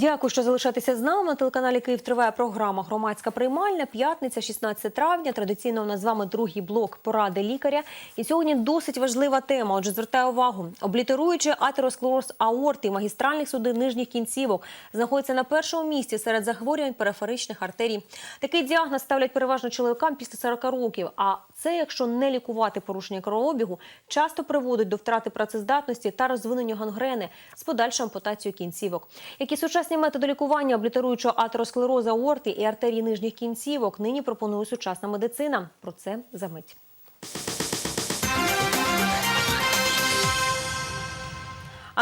Дякую, що залишаєтеся з нами. На телеканалі Київ триває програма Громадська приймальня. П'ятниця, 16 травня. Традиційно у нас з вами другий блок поради лікаря. І сьогодні досить важлива тема. Отже, звертаю увагу. Облітеруючи атеросклероз аорти магістральних судин нижніх кінцівок знаходиться на першому місці серед захворювань периферичних артерій. Такий діагноз ставлять переважно чоловікам після 40 років. А це, якщо не лікувати порушення кровообігу, часто приводить до втрати працездатності та розвинення гангрени з подальшою ампутацією кінцівок. Які сучасні методи лікування облітеруючого атеросклерозу аорти і артерії нижніх кінцівок нині пропонує сучасна медицина. Про це за мить.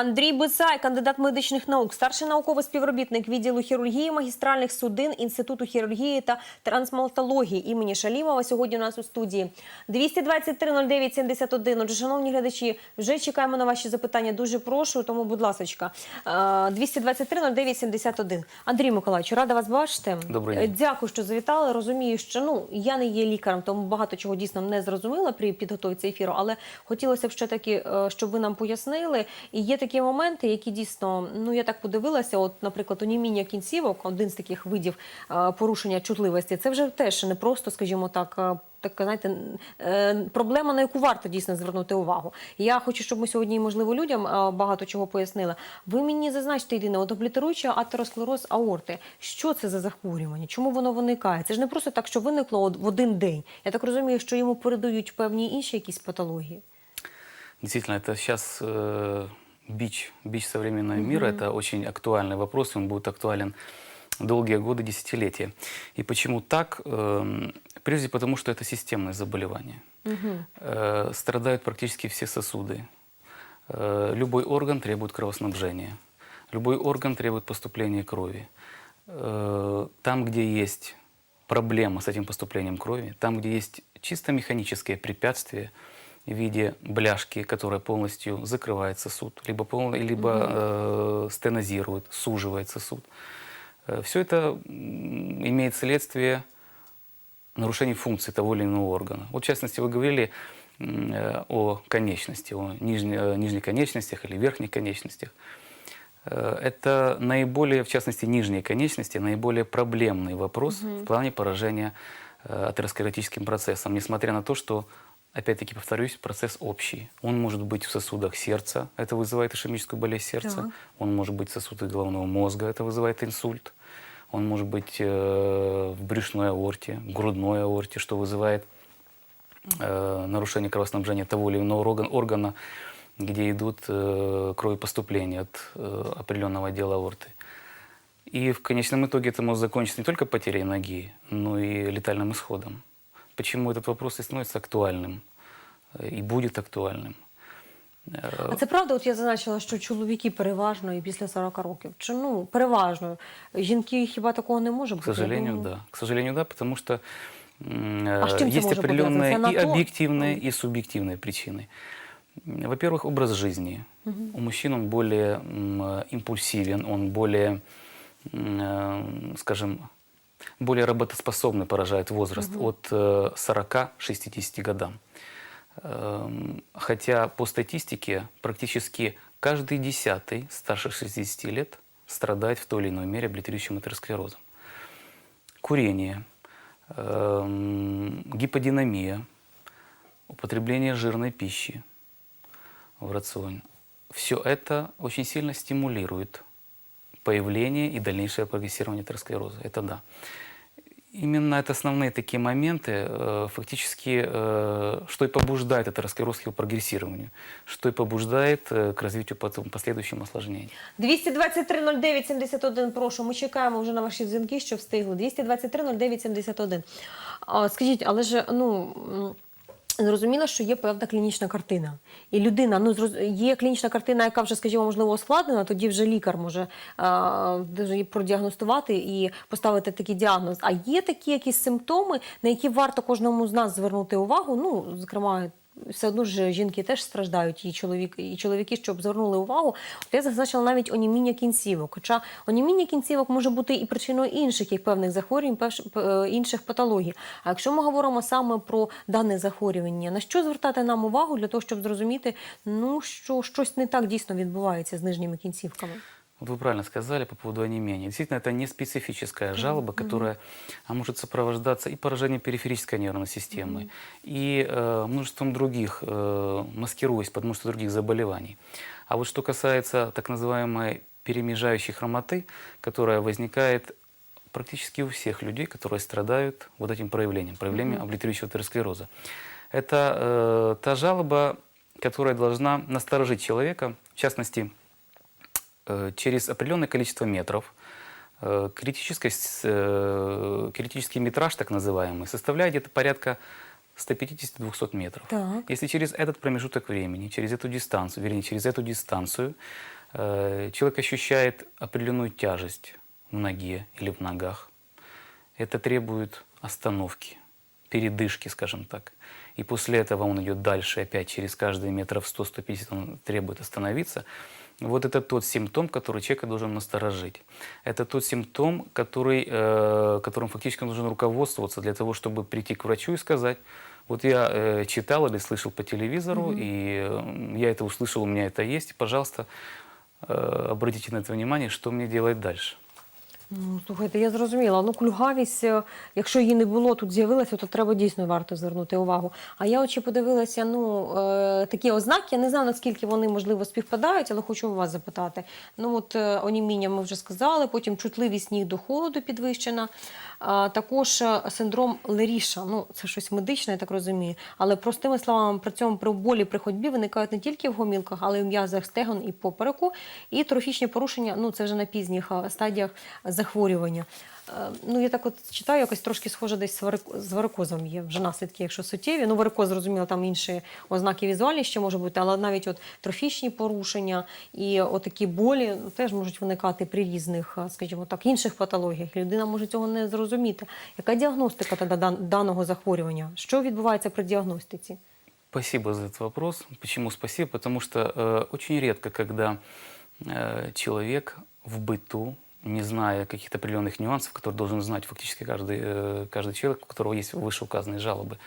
Андрій Бисай, кандидат медичних наук, старший науковий співробітник відділу хірургії магістральних судин Інституту хірургії та трансмалтології імені Шалімова. Сьогодні у нас у студії 223 09 71. Отже, шановні глядачі, вже чекаємо на ваші запитання. Дуже прошу, тому, будь ласочка, Е, 223 09 71. Андрій Миколаївич, рада вас бачити. Добрий Е, день. Дякую, що завітали. Розумію, що ну я не є лікарем, тому багато чого дійсно не зрозуміла при підготовці ефіру, але хотілося б ще таки, е, щоб ви нам пояснили. І є такі моменти, які дійсно, ну я так подивилася. От, наприклад, оніміння кінцівок, один з таких видів е, порушення чутливості. Це вже теж не просто, скажімо так. е, Така, знаєте, е, проблема, на яку варто дійсно звернути увагу. Я хочу, щоб ми сьогодні, можливо, людям багато чого пояснили. Ви мені зазначте єдине, от облітеруюча атеросклероз аорти. Що це за захворювання? Чому воно виникає? Це ж не просто так, що виникло в один день. Я так розумію, що йому передають певні інші якісь патології. Это сейчас э, бич, бич современного мира. Это очень актуальный вопрос, и он будет актуален долгие годы, десятилетия. И почему так? Эм, Прежде потому, что это системное заболевание. Э, Страдают практически все сосуды. Э, Любой орган требует кровоснабжения. Любой орган требует поступления крови. Э, Там, где есть проблема с этим поступлением крови, там, где есть чисто механические препятствия в виде бляшки, которая полностью закрывает сосуд, либо, полно- либо э, стенозирует, суживает сосуд, все это имеет следствие нарушений функций того или иного органа. Вот, в частности, вы говорили э, о конечности, о нижне- э, нижних конечностях или верхних конечностях. Э, Это наиболее, в частности, нижние конечности, наиболее проблемный вопрос в плане поражения э, атеросклеротическим процессом, несмотря на то, что, опять-таки повторюсь, процесс общий. Он может быть в сосудах сердца, это вызывает ишемическую болезнь сердца. Так. Он может быть в сосудах головного мозга, это вызывает инсульт. Он может быть э, в брюшной аорте, в грудной аорте, что вызывает э, нарушение кровоснабжения того или иного орган- органа, где идут э, кровопоступления от э, определенного отдела аорты. И в конечном итоге это может закончиться не только потерей ноги, но и летальным исходом. Почему этот вопрос и становится актуальным э, и будет актуальным? Э, А це правда, от я зазначила, що чоловіки переважно і після 40 років. Чи ну переважно жінки хіба такого не може К бути? Я сожалению, думаю, да. К сожалению, да, потому что м, А с э, чем это есть может определенные повязано? и Это на то? объективные, и субъективные причины. М, Во-первых, образ жизни. У мужчин он более м, э, импульсивен, он более, м, э, скажем, более работоспособный поражает возраст от э, 40-60 годам. Эм, Хотя по статистике практически каждый десятый старше 60 лет страдает в той или иной мере облитерирующим атеросклерозом. Курение, эм, гиподинамия, употребление жирной пищи в рационе. Все это очень сильно стимулирует появление и дальнейшее прогрессирование атеросклероза. Это да. Именно это основные такие моменты, э, фактически, э, что и побуждает атеросклероз к его прогрессированию, что и побуждает э, к развитию потом последующим осложнений. 223 09 71, прошу, ми чекаємо вже на ваші дзвінки, що встигли. 223 09 71. А, скажіть, але ж, ну... Зрозуміло, що є певна клінічна картина. І людина, ну є клінічна картина, яка вже, скажімо, можливо, ускладнена, тоді вже лікар може дуже продіагностувати і поставити такий діагноз. А є такі якісь симптоми, на які варто кожному з нас звернути увагу. Ну, зокрема, все одно ж жінки теж страждають, і чоловіки, і чоловіки, щоб звернули увагу. От я зазначила навіть оніміння кінцівок. Хоча оніміння кінцівок може бути і причиною інших як певних захворювань, певш- е, інших патологій. А якщо ми говоримо саме про дане захворювання, на що звертати нам увагу для того, щоб зрозуміти, ну що щось не так дійсно відбувається з нижніми кінцівками? Вот вы правильно сказали по поводу онемения. Действительно, это не специфическая жалоба, которая а, может сопровождаться и поражением периферической нервной системы, и э, множеством других, э, маскируясь под множество других заболеваний. А вот что касается так называемой перемежающей хромоты, которая возникает практически у всех людей, которые страдают вот этим проявлением, проявлением облитерирующего атеросклероза. Это э, та жалоба, которая должна насторожить человека, в частности, через определенное количество метров. Э, критическая с- э, критический метраж, так называемый, составляет где-то порядка 150-200 метров. Так. Если через этот промежуток времени, через эту дистанцию, вернее, через эту дистанцию, э, человек ощущает определенную тяжесть в ноге или в ногах, это требует остановки, передышки, скажем так. И после этого он идет дальше, опять через каждые метров 100-150 он требует остановиться. Вот это тот симптом, который человека должен насторожить. Это тот симптом, который, э, которым фактически должен руководствоваться для того, чтобы прийти к врачу и сказать, вот я э, читал или слышал по телевизору, и э, я это услышал, у меня это есть, и, пожалуйста, э, обратите на это внимание, что мне делать дальше. Ну, слухайте, я зрозуміла. Ну, кульгавість, е, якщо її не було, тут з'явилася, то треба дійсно варто звернути увагу. А я очі подивилася, ну, е, такі ознаки, я не знаю, наскільки вони, можливо, співпадають, але хочу у вас запитати. Ну, от е, оніміння ми вже сказали, потім чутливість ніг до холоду підвищена, також е, синдром Леріша. Ну, це щось медичне, я так розумію. Але простими словами, при цьому при болі при ходьбі виникають не тільки в гомілках, але й в м'язах стегон і попереку. І трофічні порушення, ну це вже на пізніх стадіях захворювання. Е, Ну, я так от читаю, якось трошки схоже десь з варико- з варикозом є вже наслідки, якщо суттєві. Ну, варикоз, зрозуміло, там інші ознаки візуальні ще може бути, але навіть от трофічні порушення і отакі болі ну, теж можуть виникати при різних, е, скажімо так, інших патологіях. І людина може цього не зрозуміти. Яка діагностика тоді дан- даного захворювання? Що відбувається при діагностиці? Спасибо за этот вопрос. Почему спасибо? Потому что э, очень редко, когда э, человек в быту, не зная каких-то определенных нюансов, которые должен знать фактически каждый, э, каждый человек, у которого есть вышеуказанные жалобы,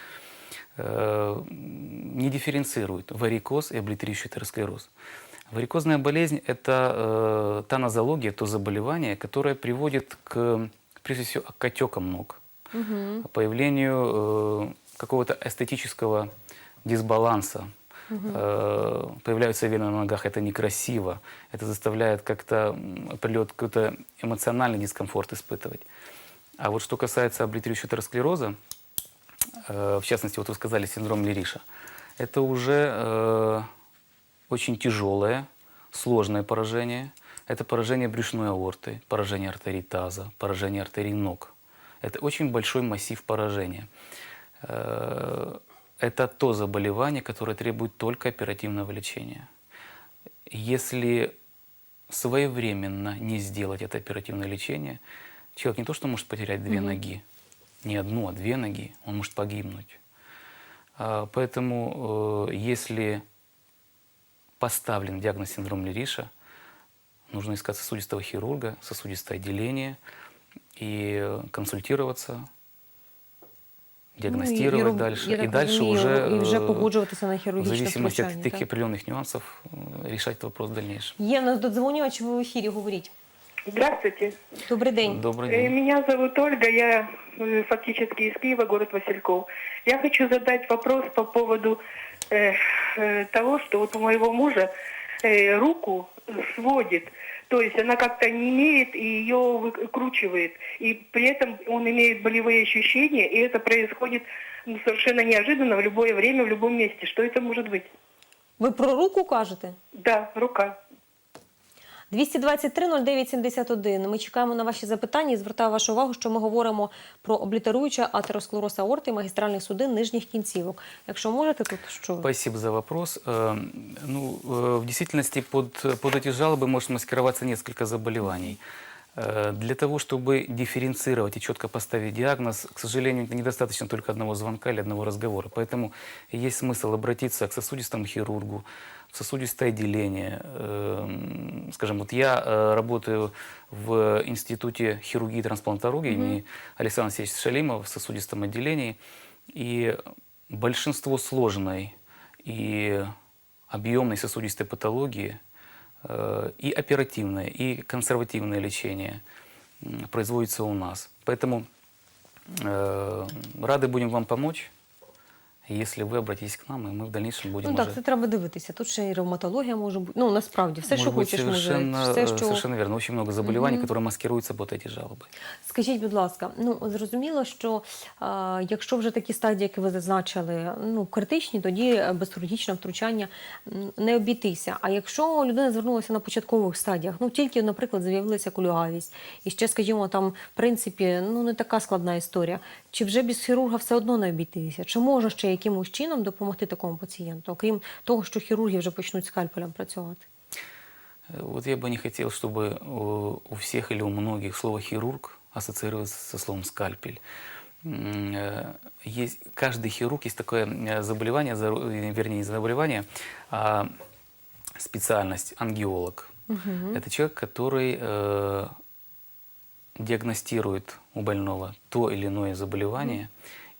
э, не дифференцирует варикоз и облитерирующий атеросклероз. Варикозная болезнь – это э, та нозология, то заболевание, которое приводит к, прежде всего, к отекам ног, появлению э, какого-то эстетического дисбаланса. Э, появляются вены на ногах, это некрасиво, это заставляет как-то определённый какой-то эмоциональный дискомфорт испытывать. А вот что касается облитерирующего атеросклероза, э, в частности, вот вы сказали синдром Лериша, это уже э, очень тяжелое, сложное поражение. Это поражение брюшной аорты, поражение артерий таза, поражение артерий ног. Это очень большой массив поражения. Это то заболевание, которое требует только оперативного лечения. Если своевременно не сделать это оперативное лечение, человек не то что может потерять две ноги, не одну, а две ноги, он может погибнуть. А, Поэтому, э, если поставлен диагноз синдром Лериша, нужно искать сосудистого хирурга, сосудистое отделение и э, консультироваться, диагностировать роб- дальше. Ну, я и так дальше розумію, уже, і вже э, погоджуватися на в хірургічне зависимости от втручання. таких так? определенных нюансов э, решать этот вопрос в дальнейшем. Є в нас додзвонювач, ви в ефірі говоріть. Здравствуйте. Добрий день. Добрый Э, день. Меня зовут Ольга, я э, фактически из Киева, город Васильков. Я хочу задать вопрос по поводу э, э, того, что вот у моего мужа э, руку сводит. То есть она как-то не имеет и ее выкручивает. И при этом он имеет болевые ощущения, и это происходит ну, совершенно неожиданно в любое время, в любом месте. Что это может быть? Ви про руку кажете? Да, рука. 223 09 71. Ми чекаємо на ваші запитання і звертаю вашу увагу, що ми говоримо про облітеруюче атеросклероз аорти і магістральних судин нижніх кінцівок. Якщо можете, тут що? Спасибо за вопрос. Э, Ну, э, в действительности под, под эти жалобы может маскироваться несколько заболеваний. Э, Для того, чтобы дифференцировать и четко поставить диагноз, к сожалению, недостаточно только одного звонка или одного разговора. Поэтому есть смысл обратиться к сосудистому хирургу, в сосудистое отделение. Эм, Скажем, вот я э, работаю в Институте хирургии и трансплантологии имени Александра Алексеевича Шалимова в сосудистом отделении. И большинство сложной и объемной сосудистой патологии и оперативное, и консервативное лечение производится у нас. Поэтому э, рады будем вам помочь, если вы обратитесь к нам, и мы в дальнейшем будем Ну так, уже... це треба дивитися. Тут ще і ревматологія може бути. Ну насправді, все, що Может быть, хочеш, може. совершенно, Все, э, що... совершенно верно. Очень много заболеваний, которые маскируются под эти жалобы. Скажіть, будь ласка, ну зрозуміло, що е, якщо вже такі стадії, які ви зазначили, ну критичні, тоді е, без хірургічного втручання м, не обійтися. А якщо людина звернулася на початкових стадіях, ну тільки, наприклад, з'явилася кульгавість, і ще, скажімо, там в принципі ну не така складна історія, чи вже без хірурга все одно не обійтися? Чи може ще якимось чином допомогти такому пацієнту, окрім того, що хірурги вже почнуть скальпелем працювати? Э, Вот я бы не хотел, чтобы у у всех или у многих слово «хирург» ассоциировалось со словом «скальпель». М, э, Есть, каждый хирург, есть такое э, заболевание, зару- э, вернее, не заболевание, а специальность – ангиолог. Это человек, который э, диагностирует у больного то или иное заболевание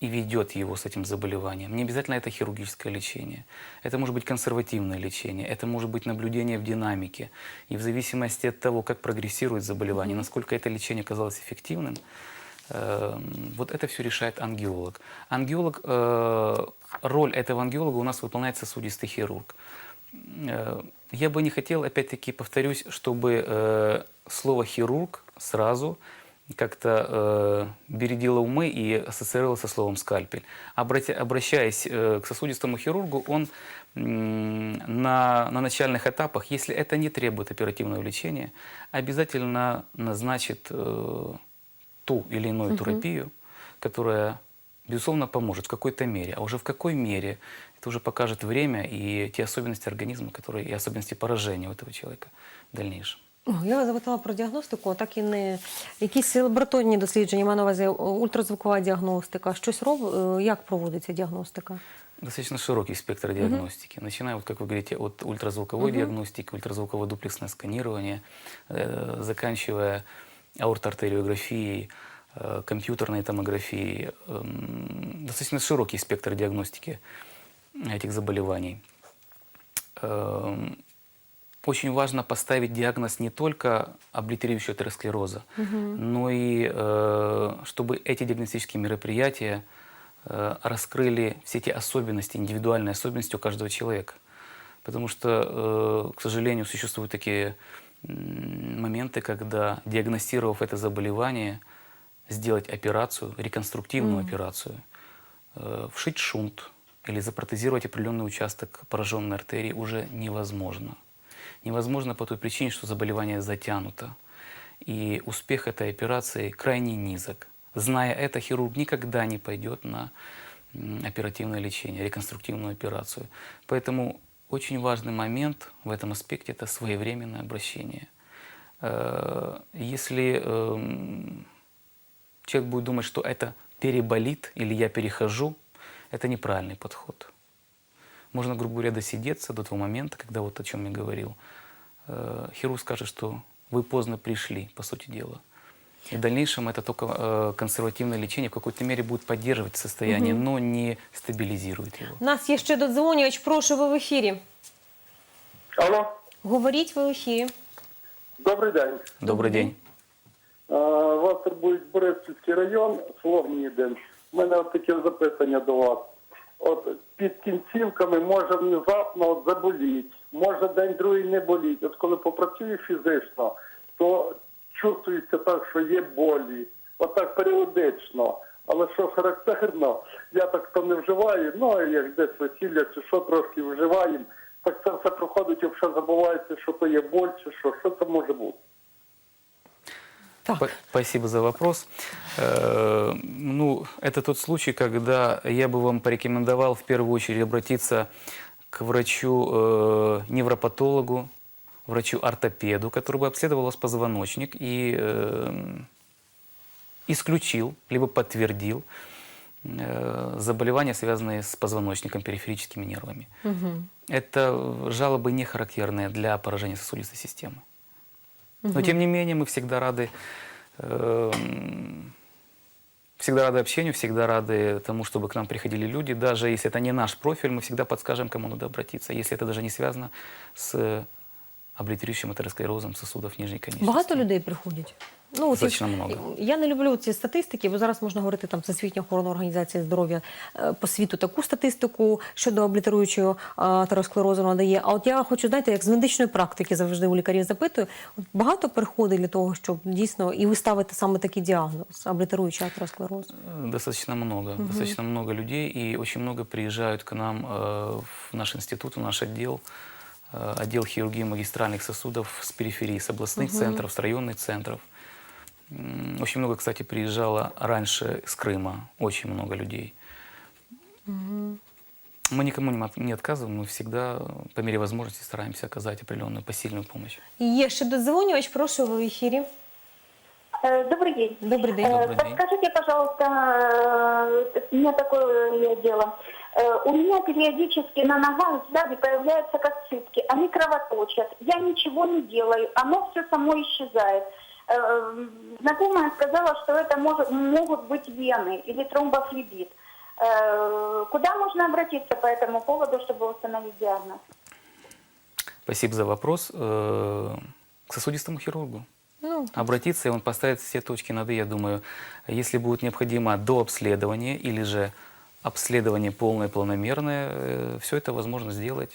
и ведет его с этим заболеванием. Не обязательно это хирургическое лечение. Это может быть консервативное лечение, это может быть наблюдение в динамике. И в зависимости от того, как прогрессирует заболевание, насколько это лечение оказалось эффективным, э, вот это все решает ангиолог. Ангиолог, э, роль этого ангиолога у нас выполняет сосудистый хирург. Э, Я бы не хотел, опять-таки, повторюсь, чтобы э, слово «хирург» сразу как-то э, бередило умы и ассоциировалось со словом «скальпель». Обратя- обращаясь э, к сосудистому хирургу, он м, на, на начальных этапах, если это не требует оперативного лечения, обязательно назначит э, ту или иную терапию, которая, безусловно, поможет в какой-то мере. А уже в какой мере, это уже покажет время и те особенности организма, которые, и особенности поражения у этого человека в дальнейшем. О, Я вас запитала про діагностику, а так і не якісь лабораторні дослідження, маю на увазі ультразвукова діагностика. Щось роб... е, як проводиться діагностика? Достаточно широкий спектр диагностики, начиная, вот, как вы говорите, от ультразвуковой диагностики, ультразвуковое дуплексное сканирование, э, заканчивая аортоартериографией, э, компьютерной томографией. Эм, достаточно широкий спектр диагностики этих заболеваний. Эм, очень важно поставить диагноз не только облитерирующего атеросклероза, но и э, чтобы эти диагностические мероприятия э, раскрыли все эти особенности, индивидуальные особенности у каждого человека. Потому что, э, к сожалению, существуют такие моменты, когда, диагностировав это заболевание, сделать операцию, реконструктивную операцию, э, вшить шунт или запротезировать определенный участок пораженной артерии уже невозможно. Невозможно по той причине, что заболевание затянуто. И успех этой операции крайне низок. Зная это, хирург никогда не пойдет на оперативное лечение, реконструктивную операцию. Поэтому очень важный момент в этом аспекте – это своевременное обращение. Э, Если эм, человек будет думать, что это переболит или я перехожу, это неправильный подход. Можно, грубо говоря, досидеться до того момента, когда вот о чем я говорил. Э, Хирург скажет, что вы поздно пришли, по сути дела. И в дальнейшем это только э, консервативное лечение в какой-то мере будет поддерживать состояние, но не стабилизирует его. У нас є ще додзвонювач, прошу ви в ефірі. Алло, Говоріть ви в ефірі. добрий день. Добрый день. Е, Вас турбує Бориспільський район, село Гнідин. У мене от таке запитання до вас. От під кінцівками може внезапно от заболіть, може день другий не боліть. От коли попрацюю фізично, то чувствується так, що є болі. Отак періодично. Але що характерно, я так то не вживаю, ну як десь весілля чи що трошки вживаємо, так це все проходить, якщо забувається, що то є боль, чи що, що це може бути. Так. Спасибо за вопрос. Э, Ну, это тот случай, когда я бы вам порекомендовал в первую очередь обратиться к врачу-невропатологу, врачу-ортопеду, который бы обследовал вас позвоночник и э, исключил, либо подтвердил э, заболевания, связанные с позвоночником, периферическими нервами. Это жалобы не характерные для поражения сосудистой системы. Но тем не менее мы всегда рады, эм, всегда рады общению, всегда рады тому, чтобы к нам приходили люди. Даже если это не наш профиль, мы всегда подскажем, кому надо обратиться. Если это даже не связано с облитерирующим атеросклерозом сосудов нижней конечности. Багато людей приходять. Ну, от Достатньо як- много. Я не люблю ці статистики, бо зараз можна говорити там Всесвітня охорона організація здоров'я е, по світу таку статистику щодо облітеруючого е, атеросклерозу надає. А от я хочу знаєте, як з медичної практики завжди у лікарів запитую. От багато приходить для того, щоб дійсно і ви ставите саме такий діагноз облітеруючий атеросклероз. Э, Достаточно много. Достаточно много людей, и очень много приезжают к нам э, в наш институт, в наш отдел, э, отдел хирургии магистральных сосудов с периферии, с областных центров, с районных центров. М, Очень много, кстати, приезжало раньше с Крыма, очень много людей. Мы никому не от- не отказываем, мы всегда э, по мере возможности стараемся оказать определенную посильную помощь. Є ще додзвонювач, прошу ви в ефірі. Э, Добрый день. Добрий день. Э, Добрый день. Подскажите, пожалуйста, э, у меня такое дело. Э, У меня периодически на ногах сзади появляются косички, они кровоточат. Я ничего не делаю, оно все само исчезает. Э, Знакомая сказала, что это может, могут быть вены или тромбофлебит. Э, Куда можно обратиться по этому поводу, чтобы установить диагноз? Спасибо за вопрос. К сосудистому хирургу. Ну, обратиться, и он поставит все точки над «и». Я думаю, если будет необходимо дообследование или же обследование полное, планомерное, все это возможно сделать.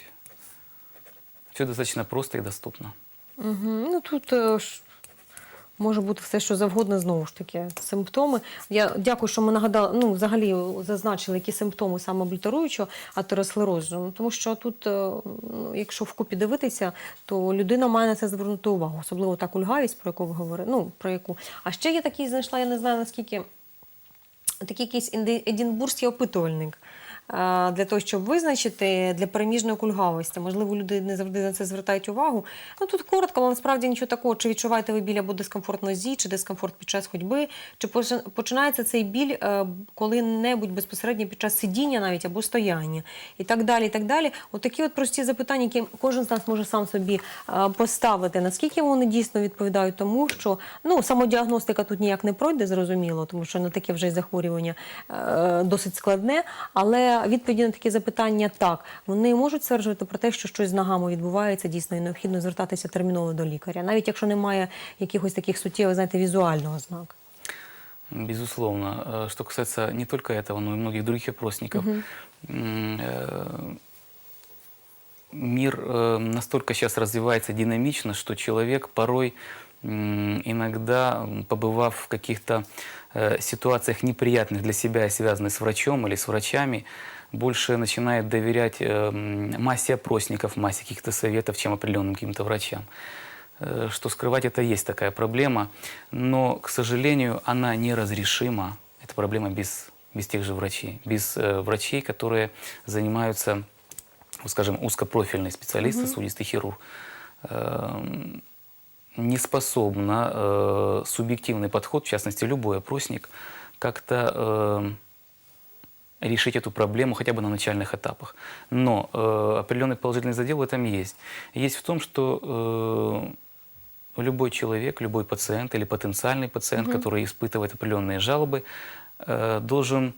Все достаточно просто и доступно. Угу. Ну тут ж може бути все, що завгодно, знову ж таки, симптоми. Я дякую, що ми нагадали, ну, взагалі зазначили, які симптоми саме облітеруючого атеросклерозу. Тому що тут, е, ну, якщо вкупі дивитися, то людина має на це звернути увагу, особливо та кульгавість, про яку ви говорили. Ну, про яку. А ще є такий, знайшла, я не знаю наскільки такий якийсь единбурзький опитувальник. Для того, щоб визначити для переміжної кульгавості. Можливо, люди не завжди на це звертають увагу. Ну тут коротко, але насправді нічого такого. Чи відчуваєте ви біль або дискомфорт нозі, чи дискомфорт під час ходьби, чи починається цей біль е, коли-небудь безпосередньо під час сидіння навіть або стояння, і так далі. і так далі. От такі от прості запитання, які кожен з нас може сам собі е, поставити. Наскільки вони дійсно відповідають тому, що ну самодіагностика тут ніяк не пройде, зрозуміло, тому що на таке вже й захворювання е, досить складне. Але відповіді на такі запитання так вони можуть стверджувати про те, що щось з ногами відбувається дійсно і необхідно звертатися терміново до лікаря, навіть якщо немає якихось таких суттєвих, знаєте, візуального ознака. Безусловно. Э, Что касается не только этого, но и многих других опросников, м, э, мир э, настолько сейчас развивается динамично, что человек порой м, иногда, побывав в каких-то э, ситуациях неприятных для себя связанных с врачом или с врачами, больше начинает доверять э, массе опросников, массе каких-то советов, чем определенным каким-то врачам. Э, Что скрывать, это есть такая проблема, но, к сожалению, она неразрешима. Это проблема без, без тех же врачей, без врачей, которые занимаются, ну, скажем, узкопрофильный специалист, сосудистый хирург. Не способна э, субъективный подход, в частности, любой опросник, как-то э, решить эту проблему хотя бы на начальных этапах. Но э, определенный положительный задел в этом есть. Есть в том, что э, любой человек, любой пациент или потенциальный пациент, который испытывает определенные жалобы, э, должен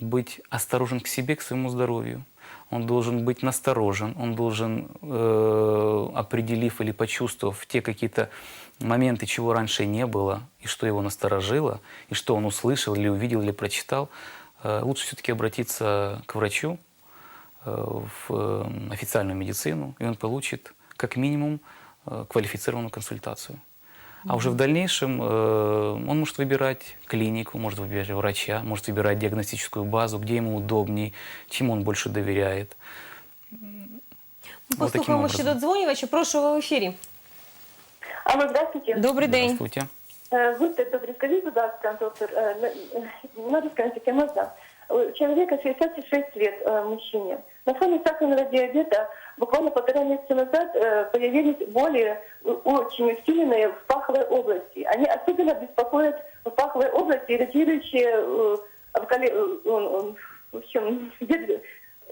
быть осторожен к себе, к своему здоровью. Он должен быть насторожен, он должен, э, определив или почувствовав те какие-то моменты, чего раньше не было, и что его насторожило, и что он услышал, или увидел, или прочитал, э, лучше все-таки обратиться к врачу, э, в официальную медицину, и он получит как минимум квалифицированную консультацию. А уже в дальнейшем э, он может выбирать клинику, может выбирать врача, может выбирать диагностическую базу, где ему удобней, чему он больше доверяет. Вот таким Послухаємо ще образом. додзвонювача. Прошу ви в ефірі. Алло, здравствуйте. Добрий день. Здравствуйте. Э, Будьте добры, скажите, пожалуйста, доктор, э, на- на русском языке можно? У человека 66 лет, э, мужчине. На фоне сахарного диабета буквально полтора месяца назад э, появились боли э, очень усиленные в паховой области. Они особенно беспокоят в паховой области, ирритирующие э, в коле- э, э, в общем, где-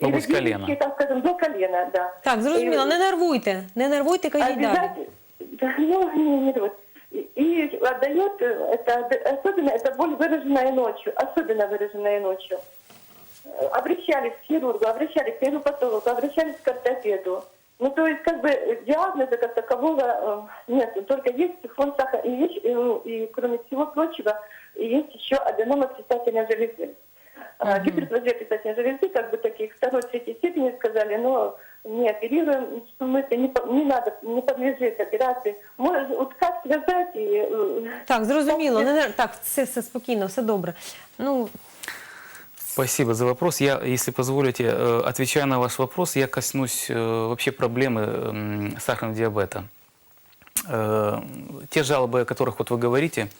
Область колена. ирритирующие, так скажем, до колена, да. Так, зрозуміло, И- не нервуйте, не нервуйте, кажіть далі. Обязательно. Да, ну, не, не вот. И- И отдает, э, это, особенно это боль выраженная ночью, особенно выраженная ночью. Обращались к хирургу, обращались к невропатологу, обращались к ортопеду. Ну, то есть, как бы, диагноза как такового э, нет. Только есть фон сахара. И, есть, э, ну, и кроме всего прочего, есть еще аденома предстательной железы. А, Гиперплазия предстательной железы, как бы таких второй, третьей степени сказали, но не оперируем, в смысле, не, не надо, не подлежит операции. Может, вот как связать и... э, Так, зрозуміло. Не- так, все, все спокійно, все добре. Ну, Спасибо за вопрос. Я, если позволите, э, отвечая на ваш вопрос, я коснусь э, вообще проблемы сахарного диабета. Э, Те жалобы, о которых вот вы говорите,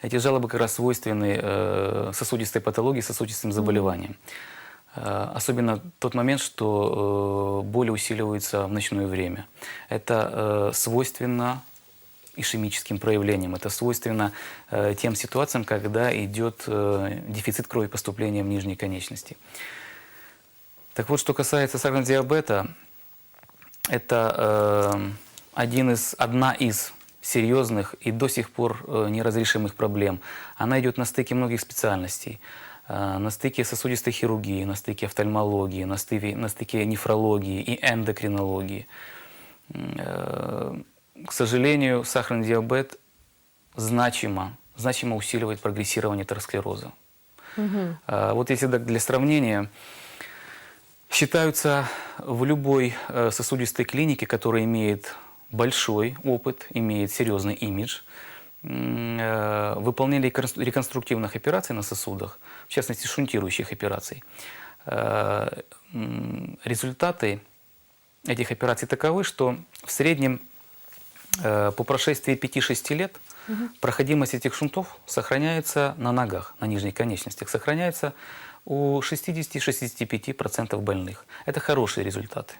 эти жалобы как раз свойственны сосудистой патологии, сосудистым заболеваниям. Особенно тот момент, что боли усиливаются в ночное время. Это свойственно ишемическим проявлениям. Это свойственно э, тем ситуациям, когда идет э, дефицит крови поступления в нижние конечности. Так вот, что касается сахарного диабета, это э, один из, одна из серьезных и до сих пор э, неразрешимых проблем. Она идет на стыке многих специальностей. Э, на стыке сосудистой хирургии, на стыке офтальмологии, на стыке, на стыке нефрологии и эндокринологии. Э, К сожалению, сахарный диабет значимо, значимо усиливает прогрессирование атеросклероза. Э, Вот если так для сравнения, считаются в любой э, сосудистой клинике, которая имеет большой опыт, имеет серьезный имидж, э, выполнение реконс- реконструктивных операций на сосудах, в частности шунтирующих операций, э, результаты этих операций таковы, что в среднем по прошествии 5-6 лет проходимость этих шунтов сохраняется на ногах, на нижних конечностях, сохраняется у 60-65% больных. Это хорошие результаты,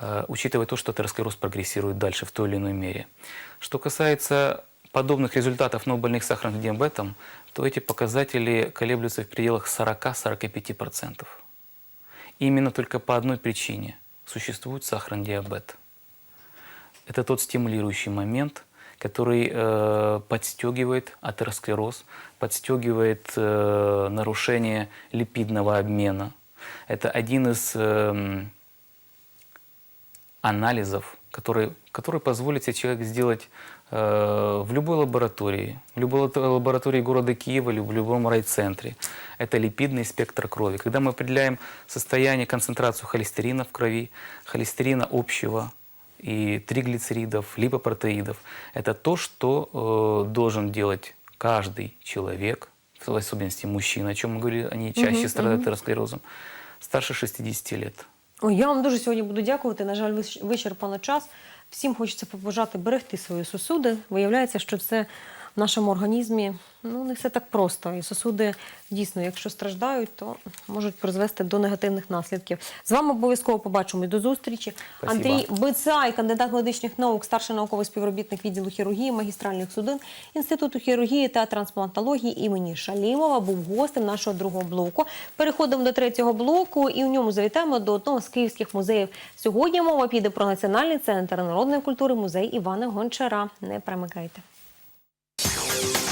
э, учитывая то, что атеросклероз прогрессирует дальше в той или иной мере. Что касается подобных результатов, но больных сахарным диабетом, то эти показатели колеблются в пределах 40-45%. Именно только по одной причине существует сахарный диабет. Это тот стимулирующий момент, который э, подстегивает атеросклероз, подстегивает э, нарушение липидного обмена. Это один из эм, анализов, который, который позволит себе человек сделать э, в любой лаборатории, в любой лаб- лаборатории города Киева или в любом райцентре. Это липидный спектр крови. Когда мы определяем состояние, концентрацию холестерина в крови, холестерина общего и триглицеридов, липопротеидов, это то, что э, должен делать каждый человек, в особенности мужчина, о чем мы говорили, они чаще страдают атеросклерозом, старше 60 лет. Ой, я вам дуже сьогодні буду дякувати. На жаль, вищ- вичерпано час. Всім хочеться побажати берегти свої сосуди. Виявляється, що це в нашому організмі ну, не все так просто. І сосуди дійсно, якщо страждають, то можуть призвести до негативних наслідків. З вами обов'язково побачимось. До зустрічі. Спасибо. Андрій Бицай, кандидат медичних наук, старший науковий співробітник відділу хірургії, магістральних судин Інституту хірургії та трансплантології імені Шалімова, був гостем нашого другого блоку. Переходимо до третього блоку і в ньому завітаємо до одного з київських музеїв. Сьогодні мова піде про Національний центр народної культури, музей Івана Гончара. Не перемикайте. you